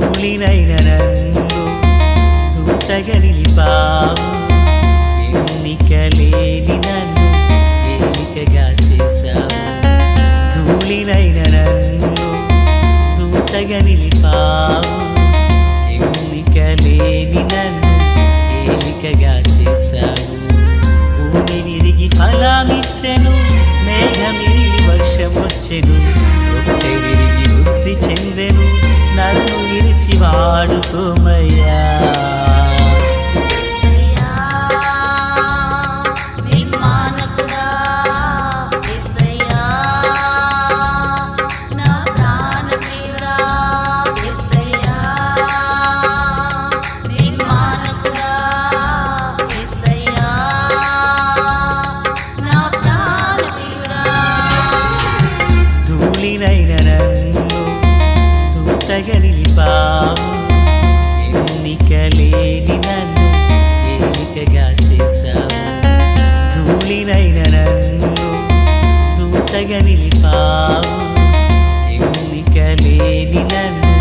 ధూళినైన నన్ను దూతగా నిలిపావు ఎన్నిక లేని నన్ను ఎన్నికగా చేశావు. ధూళినైన నన్ను దూతగా నిలిపావు ఎన్నిక లేని నన్ను ఏలికగా చేశావు. భూమి విరిగి ఫలామిచ్చెను మేఘమిరిగి రొట్టె విరిగి பாடுமயா దూతగా నిలిపావు ఎన్నిక లేని నన్ను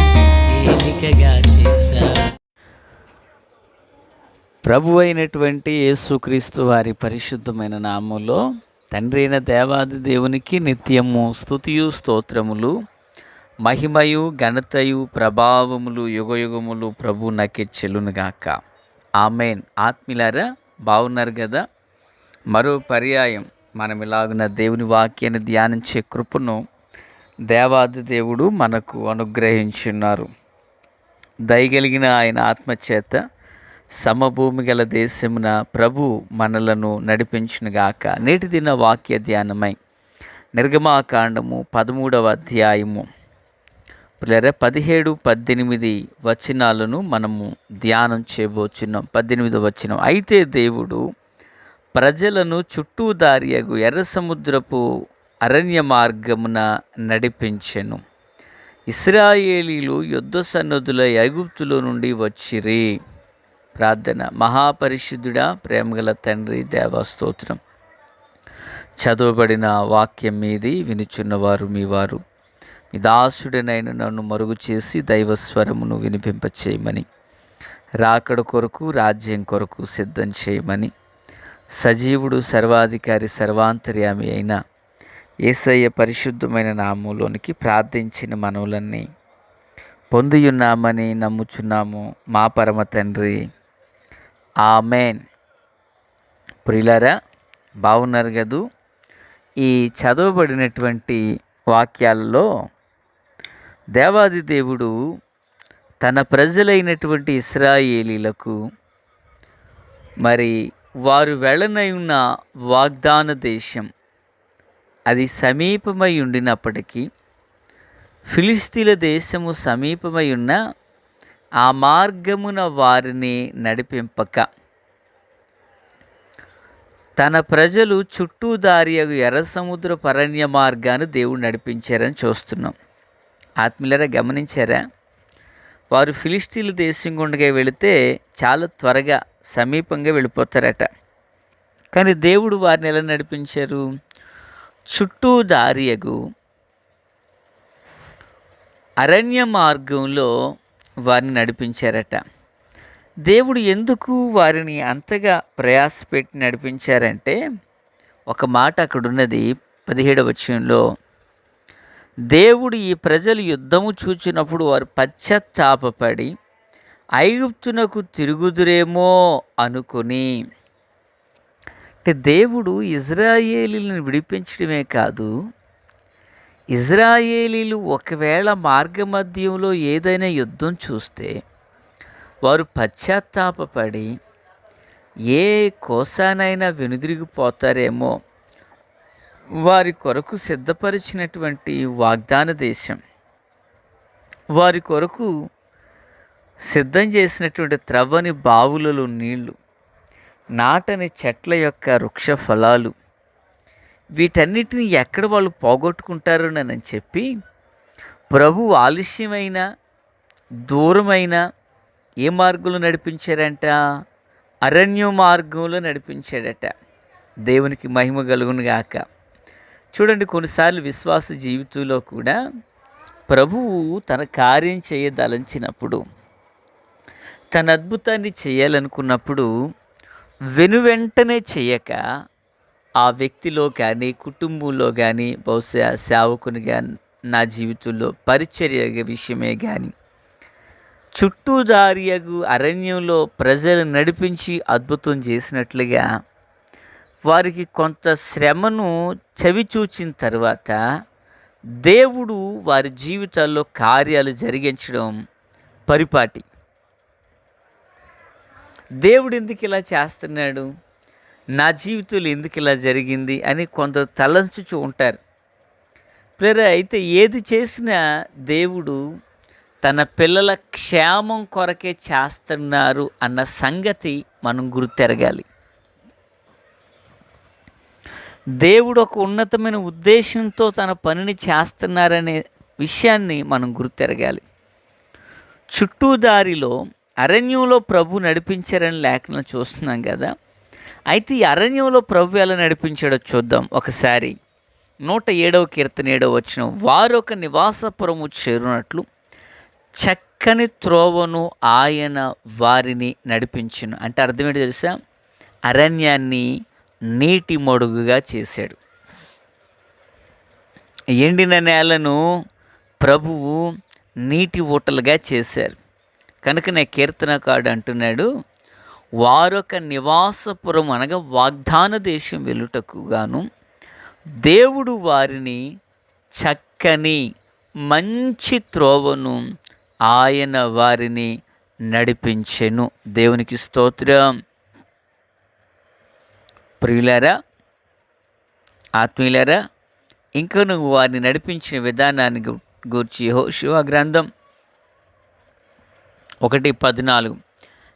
ఏలికగా చేశావు ప్రభు అయినటువంటి యేసుక్రీస్తు వారి పరిశుద్ధమైన నామంలో తండ్రి అయిన దేవాది దేవునికి నిత్యము స్తుతియు స్తోత్రములు మహిమయు ఘనతయు ప్రభావములు యుగయుగములు ప్రభు నాకే చెల్లునుగాక. ఆమెన్. ఆత్మీలారా బాగున్నారు కదా మరో పర్యాయం మనం ఇలాగున దేవుని వాక్యాన్ని ధ్యానించే కృపను దేవాది దేవుడు మనకు అనుగ్రహించున్నారు. దయగలిగిన ఆయన ఆత్మచేత సమభూమి గల దేశమున ప్రభు మనలను నడిపించునుగాక నేటి దిన వాక్య ధ్యానమై నిర్గమాకాండము పదమూడవ అధ్యాయము. పిల్లర పదిహేడు పద్దెనిమిది వచనాలను మనము ధ్యానం చేయబోచున్నాం. పద్దెనిమిది వచనం. అయితే దేవుడు ప్రజలను చుట్టూ దారియగు ఎర్ర సముద్రపు అరణ్య మార్గమున నడిపించెను. ఇస్రాయేలీలు యుద్ధ సన్నదుల ఐగుప్తులో నుండి వచ్చిరి. ప్రార్థన. మహాపరిశుద్ధుడా ప్రేమగల తండ్రి దేవస్తోత్రం చదవబడిన వాక్యం మీది వినుచున్నవారు మీ వారు మీ దాసుడనైన నన్ను మరుగు చేసి దైవస్వరమును వినిపింపచేయమని. రాకడ కొరకు రాజ్యం కొరకు సిద్ధం చేయమని. సజీవుడు సర్వాధికారి సర్వాంతర్యామి అయిన ఏసయ్య పరిశుద్ధమైన నామంలోనికి ప్రార్థించిన మనవులన్నీ పొందియున్నామని నమ్ముచున్నాము మా పరమ తండ్రి. ఆమెన్. ప్రిలరా బాగున్నారు కదూ ఈ చదవబడినటువంటి వాక్యాలలో దేవాది దేవుడు తన ప్రజలైనటువంటి ఇస్రాయేలీలకు మరి వారు వెళ్ళనై ఉన్న వాగ్దాన దేశం. అది సమీపమై ఉండినప్పటికీ ఫిలిస్తీన్ల దేశము సమీపమై ఉన్న ఆ మార్గమున వారిని నడిపింపక. తన ప్రజలు చుట్టూ దారియగు ఎర్ర సముద్ర పరణ్య మార్గాన్ని దేవుడు నడిపించారని చూస్తున్నాం. ఆత్మీయులరా గమనించారా? వారు ఫిలిస్తీన్ల దేశం గుండగా వెళితే చాలా త్వరగా సమీపంగా వెళ్ళిపోతారట. కానీ దేవుడు వారిని ఎలా నడిపించారు? చుట్టూ దారియగు అరణ్య మార్గంలో వారిని నడిపించారట. దేవుడు ఎందుకు వారిని అంతగా ప్రయాసపెట్టి నడిపించారంటే ఒక మాట అక్కడ ఉన్నది పదిహేడవ వచనంలో దేవుడు ఈ ప్రజలు యుద్ధము చూచినప్పుడు వారు పశ్చాత్తాపపడి ఐగుప్తునకు తిరుగుదురేమో అనుకుని అంటే దేవుడు ఇజ్రాయేలీలను విడిపించడమే కాదు ఇజ్రాయేలీలు ఒకవేళ మార్గమధ్యంలో ఏదైనా యుద్ధం చూస్తే వారు పశ్చాత్తాపపడి ఏ కోసానైనా వెనుదిరిగిపోతారేమో వారి కొరకు సిద్ధపరిచినటువంటి వాగ్దాన దేశం. వారి కొరకు సిద్ధం చేసినటువంటి త్రవ్వని బావులలో నీళ్ళు నాటని చెట్ల యొక్క వృక్ష ఫలాలు వీటన్నిటిని ఎక్కడ వాళ్ళు పోగొట్టుకుంటారోనని చెప్పి ప్రభు ఆలస్యమైన దూరమైన ఏ మార్గంలో నడిపించారంట? అరణ్య మార్గంలో నడిపించాడట. దేవునికి మహిమ కలుగును గాక చూడండి కొన్నిసార్లు విశ్వాస జీవితంలో కూడా ప్రభువు తన కార్యం చేయదలంచినప్పుడు తన అద్భుతాన్ని చేయాలనుకున్నప్పుడు వెనువెంటనే చేయక ఆ వ్యక్తిలో కానీ కుటుంబంలో కానీ బహుశా సేవకునిగా నా జీవితంలో పరిచర్య విషయమే కానీ చుట్టూదారియగు అరణ్యంలో ప్రజలు నడిపించి అద్భుతం చేసినట్లుగా వారికి కొంత శ్రమను చవిచూచిన తర్వాత దేవుడు వారి జీవితాల్లో కార్యాలు జరిగించడం పరిపాటి. దేవుడు ఎందుకు ఇలా చేస్తున్నాడు? నా జీవితంలో ఎందుకు ఇలా జరిగింది? అని కొందరు తలంచుచూ ఉంటారు. ప్రేర అయితే ఏది చేసినా దేవుడు తన పిల్లల క్షేమం కొరకే చేస్తున్నారు అన్న సంగతి మనం గుర్తెరగాలి. దేవుడు ఒక ఉన్నతమైన ఉద్దేశంతో తన పనిని చేస్తున్నారనే విషయాన్ని మనం గుర్తెరగాలి. చుట్టూ దారిలో అరణ్యంలో ప్రభు నడిపించారని లేఖనం చూస్తున్నాం కదా. అయితే ఈ అరణ్యంలో ప్రభు ఎలా నడిపించాడో చూద్దాం ఒకసారి. నూట ఏడవ కీర్తన ఏడవ వచ్చిన వారు ఒక నివాసపురము చేరునట్లు చక్కని త్రోవను ఆయన వారిని నడిపించును. అంటే అర్థం ఏంటి తెలుసా? అరణ్యాన్ని నీటి మడుగుగా చేశాడు. ఎండిన నేలను ప్రభువు నీటి ఊటలుగా చేశారు. కనుకనే కీర్తనకాడు అంటున్నాడు వారొక నివాసపురం అనగా వాగ్దాన దేశం వెలుటకు గాను దేవుడు వారిని చక్కని మంచి త్రోవను ఆయన వారిని నడిపించెను. దేవునికి స్తోత్రం. ప్రియులారా ఆత్మీయులారా ఇంకా నువ్వు వారిని నడిపించిన విధానాన్ని గు- గూర్చి హోషువ గ్రంథం ఒకటి పద్నాలుగు.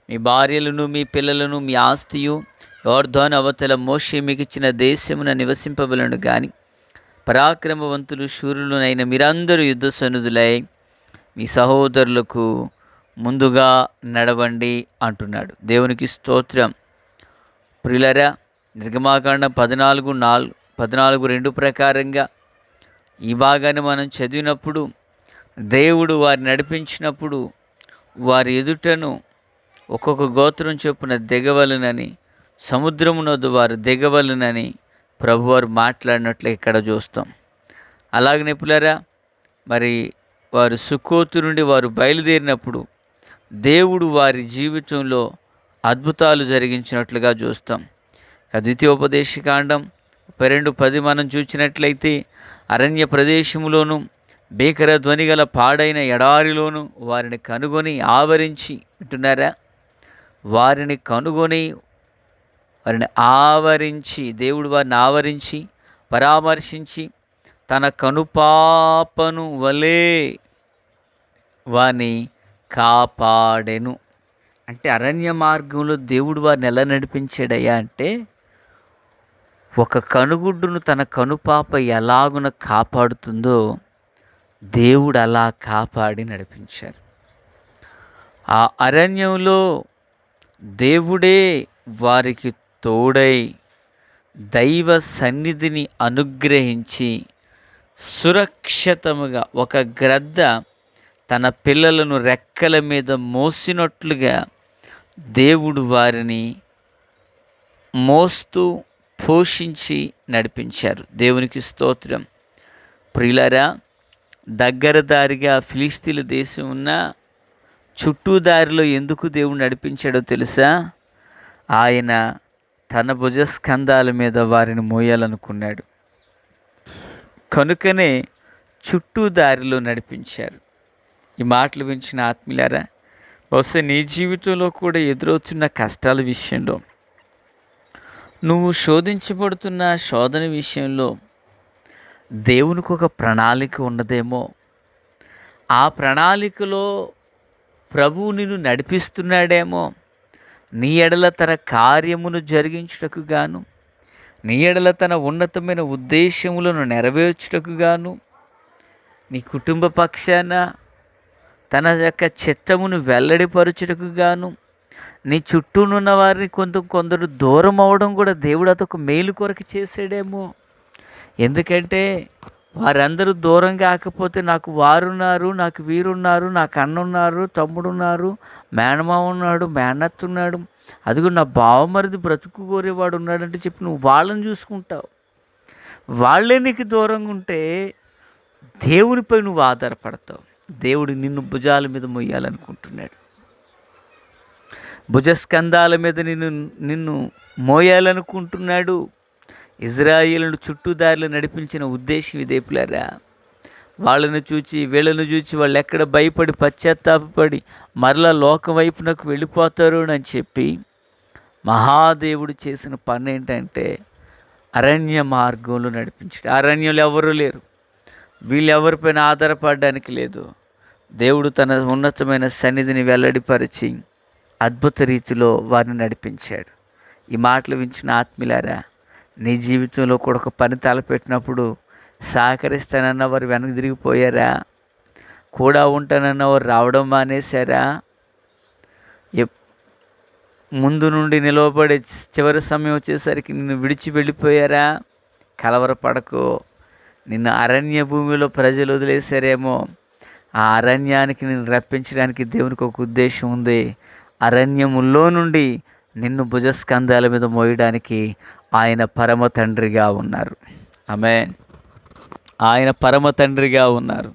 మీ భార్యలను మీ పిల్లలను మీ ఆస్తియు యోర్ధోన్ అవతల మోషే మీకు ఇచ్చిన దేశమున నివసింపవలను కానీ పరాక్రమవంతులు శూరులునైన మీరందరూ యుద్ధ సన్నుదులై మీ సహోదరులకు ముందుగా నడవండి అంటున్నాడు. దేవునికి స్తోత్రం. ప్రిలరా నిర్గమాకాండ పద్నాలుగు నాలుగు పద్నాలుగు రెండు ప్రకారంగా ఈ భాగాన్ని మనం చదివినప్పుడు దేవుడు వారిని నడిపించినప్పుడు వారి ఎదుటను ఒక్కొక్క గోత్రం చొప్పున దిగవలనని సముద్రమునొద్దు వారు దిగవలనని ప్రభువారు మాట్లాడినట్లు ఇక్కడ చూస్తాం. అలాగే నిపులరా మరి వారు సుకోతు నుండి వారు బయలుదేరినప్పుడు దేవుడు వారి జీవితంలో అద్భుతాలు జరిగించినట్లుగా చూస్తాం. ద్వితీయోపదేశకాండం పన్నెండు పది మనం చూసినట్లయితే అరణ్య ప్రదేశములోను భీకర ధ్వని గల పాడైన ఎడారిలోను వారిని కనుగొని ఆవరించి వింటున్నారా వారిని కనుగొని వారిని ఆవరించి దేవుడు వారిని ఆవరించి పరామర్శించి తన కనుపాపను వలే వారిని కాపాడెను. అంటే అరణ్య మార్గంలో దేవుడు వారిని ఎలా నడిపించాడయ్యా అంటే ఒక కనుగుడ్డును తన కనుపాప ఎలాగున కాపాడుతుందో దేవుడు అలా కాపాడి నడిపించారు ఆ అరణ్యంలో దేవుడే వారికి తోడై దైవ సన్నిధిని అనుగ్రహించి సురక్షితముగా ఒక గ్రద్ద తన పిల్లలను రెక్కల మీద మోసినట్లుగా దేవుడు వారిని మోస్తూ పోషించి నడిపించారు. దేవునికి స్తోత్రం. ప్రియులారా దగ్గర దారిగా ఫిలిస్తీన్ల దేశం ఉన్న చుట్టూ దారిలో ఎందుకు దేవుడు నడిపించాడో తెలుసా? ఆయన తన భుజస్కంధాల మీద వారిని మోయాలనుకున్నాడు. కనుకనే చుట్టూ దారిలో నడిపించారు. ఈ మాటలు వించిన ఆత్మీయులారా బహుశా నీ జీవితంలో కూడా ఎదురవుతున్న కష్టాల విషయంలో నువ్వు శోధించబడుతున్న శోధన విషయంలో దేవునికి ఒక ప్రణాళిక ఉన్నదేమో. ఆ ప్రణాళికలో ప్రభువు నిన్ను నడిపిస్తున్నాడేమో. నీ ఎడల తన కార్యమును జరిగించుటకు గాను నీ ఎడల తన ఉన్నతమైన ఉద్దేశములను నెరవేర్చుటకు గాను నీ కుటుంబ పక్షాన తన యొక్క చిత్తమును వెల్లడిపరచుటకు గాను నీ చుట్టూనున్న వారిని కొంత కొందరు దూరం అవడం కూడా దేవుడు అదొక మేలు కొరకు చేసాడేమో ఎందుకంటే వారందరూ దూరం కాకపోతే నాకు వారున్నారు నాకు వీరున్నారు నాకు అన్నున్నారు తమ్ముడున్నారు మేనమామ ఉన్నాడు మేనత్త ఉన్నాడు. అదిగో నా బావమరిది బ్రతుకు కోరేవాడు ఉన్నాడంటే చెప్పి నువ్వు వాళ్ళని చూసుకుంటావు. వాళ్ళే నీకు దూరంగా ఉంటే దేవునిపై నువ్వు ఆధారపడతావు. దేవుడు నిన్ను భుజాల మీద మొయ్యాలనుకుంటున్నాడు. భుజస్కంధాల మీద నిన్ను నిన్ను మోయాలనుకుంటున్నాడు. ఇజ్రాయిలను చుట్టూదారిలో నడిపించిన ఉద్దేశం ఇదే పిల్లరా. వాళ్ళను చూచి వీళ్ళను చూచి వాళ్ళు ఎక్కడ భయపడి పశ్చాత్తాపడి మరలా లోకం వైపునకు వెళ్ళిపోతారు అని చెప్పి మహాదేవుడు చేసిన పని ఏంటంటే అరణ్య మార్గంలో నడిపించడం. అరణ్యంలో ఎవరు లేరు. వీళ్ళు ఎవరిపైన ఆధారపడడానికి లేదు. దేవుడు తన ఉన్నతమైన సన్నిధిని వెల్లడిపరిచి అద్భుత రీతిలో వారిని నడిపించాడు. ఈ మాటలు వించిన ఆత్మీలారా నీ జీవితంలో కూడా ఒక పని తలపెట్టినప్పుడు సహకరిస్తానన్న వారు వెనక్కి తిరిగిపోయారా? కూడా ఉంటానన్న వారు రావడం మానేశారా? ఎప్- ముందు నుండి నిలవబడే చివరి సమయం వచ్చేసరికి నిన్ను విడిచి వెళ్ళిపోయారా? కలవరపడకు. నిన్ను అరణ్య భూమిలో ప్రజలు వదిలేశారేమో. ఆ అరణ్యానికి నిన్ను రప్పించడానికి దేవునికి ఒక ఉద్దేశం ఉంది. అరణ్యములో నుండి నిన్ను భుజస్కంధాల మీద మోయడానికి ఆయన పరమ తండ్రిగా ఉన్నారు. ఆమె ఆయన పరమ తండ్రిగా ఉన్నారు.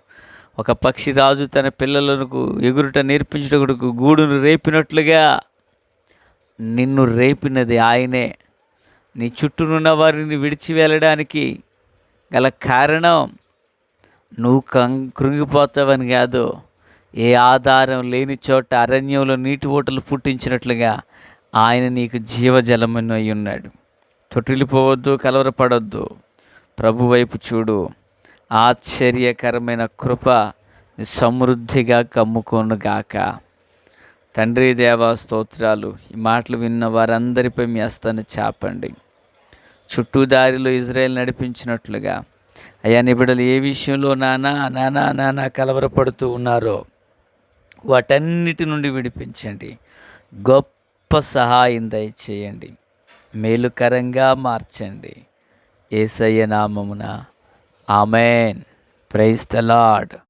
ఒక పక్షి రాజు తన పిల్లలకు ఎగురుట నేర్పించటకు గూడును రేపినట్లుగా నిన్ను రేపినది ఆయనే. నీ చుట్టూనున్న వారిని విడిచి వెళ్ళడానికి గల కారణం నువ్వు కం కృంగిపోతావని కాదు. ఏ ఆధారం లేని చోట అరణ్యంలో నీటి ఓటలు పుట్టించినట్లుగా ఆయన నీకు జీవజలమను అయి ఉన్నాడు. తొట్టిల్లిపోవద్దు కలవరపడొద్దు. ప్రభు వైపు చూడు. ఆశ్చర్యకరమైన కృప సమృద్ధిగా కమ్ముకోనుగాక తండ్రి దేవా స్తోత్రాలు ఈ మాటలు విన్న వారందరిపై మీ అస్తాన్ని చాపండి. చుట్టూ దారిలో ఇజ్రాయెల్ నడిపించినట్లుగా. అయ్యా నిబిడలు ఏ విషయంలో నానా నానా నానా కలవరపడుతూ ఉన్నారో వాటన్నిటి నుండి విడిపించండి. గొప్ప సహాయం దయచేయండి. మేలుకరంగా మార్చండి. ఏసయ్య నామమున. ఆమెన్. Price the lord